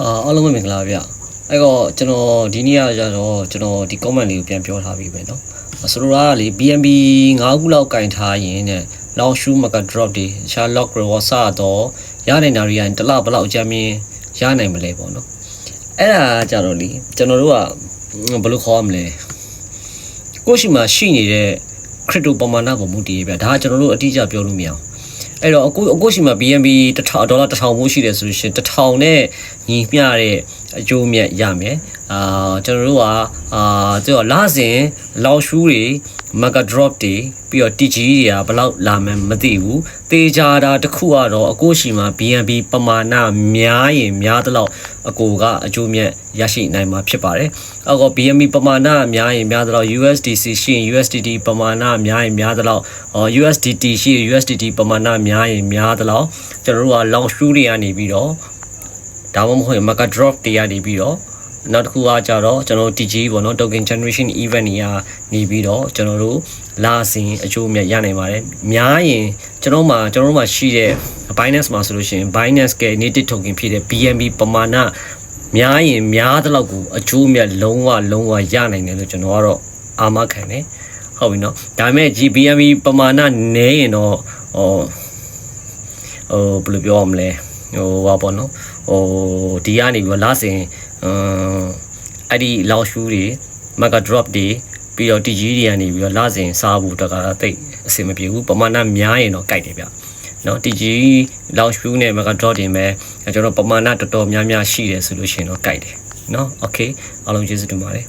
အာအားလုံးပဲမင်္ဂလာပါဗျအဲ့တော့ကျွန်တော်ဒီနေ့ကကြတော့ကျွန်တော်ဒီ comment လေးကိုပြန်ပြောထားပြီးပဲเนาะဆိုလိုတာကလေ BNB 9ခုလောက်ကင်ထားရင်တဲ့ long shoe market drop တွေအခြား lock reward စတော့ရနိုင်တာတွေရင်တစ်လဘယ်လောက်အကြမ်းမြင်ရနိုင်မလဲပေါ့เนาะအဲ့ဒါကကြတော့လေကျွန်တော်တို့ကဘယ်လိုခေါ်ရမလဲကိုယ့်ရှိမှာရှိနေတဲ့ crypto ပမာဏပုံမှုတည်ရဗျဒါကကျွန်တော်တို့အတိအကျပြောလို့မရအောင် အဲ့တော့အခုအခုရှိမှာ BNB 1000ဒေါ်လာ1000မိုးရှိတယ်ဆိုလို့ရှိရင်1000နဲ့ညီမျှတဲ့ အကျိုးမြတ်ရမယ်အာကျွန်တော်တို့ကအာသူကလာစဉ်လောက်ရှူးတွေ mega drop တွေပြီးတော့ TG တွေကဘယ်လောက်လာမှန်းမသိဘူးတေချာတာတစ်ခုကတော့အခုရှိမှာ BNB ပမာဏများရင်များသလောက်အကိုကအကျိုးမြတ်ရရှိနိုင်မှာဖြစ်ပါတယ်အောက်က BNB ပမာဏများရင်များသလောက် USDC ရှိရင် USDT ပမာဏများရင်များသလောက် USDT ရှိရင် USDT ပမာဏများရင်များသလောက်ကျွန်တော်တို့က long shoe တွေကနေပြီးတော့ ဒါမှမဟုတ်ရင် market drop တွေကနေပြီးတော့နောက်တစ်ခုကကြတော့ကျွန်တော်တို့ TG ပေါ့နော် token generation event တွေကနေပြီးတော့ကျွန်တော်တို့လာစဉ်အကျိုးမြတ်ရနိုင်ပါတယ်များရင်ကျွန်တော်မှာကျွန်တော်တို့မှာရှိတဲ့ Binance မှာဆိုလို့ရှိရင် Binance က native token ဖြစ်တဲ့ BNB ပမာဏများရင်များသလောက်ကိုအကျိုးမြတ်လုံးဝလုံးဝရနိုင်တယ်လို့ကျွန်တော်ကတော့အာမခံတယ်ဟုတ်ပြီနော်ဒါပေမဲ့ GBNB ပမာဏနည်းရင်တော့ဟောဟိုဘယ်လိုပြောရမလဲ ဟိုဟာပေါ့နော်ဟိုဒီကနေပြီးတော့လာစဉ်အမ်အဲ့ဒီလောက်ရှူးတွေ mega drop တွေပြီးတော့ TG တွေကနေပြီးတော့လာစဉ်စားဖို့တက်ကတိတ်အဆင်မပြေဘူးပမာဏများရင်တော့ကြိုက်တယ်ဗျနော် TG လောက်ရှူးနဲ့ mega drop တင်မဲ့ကျွန်တော်ပမာဏတော်တော်များများရှိတယ်ဆိုလို့ရှိရင်တော့ကြိုက်တယ်နော် okay အားလုံးကျေးဇူးတင်ပါတယ်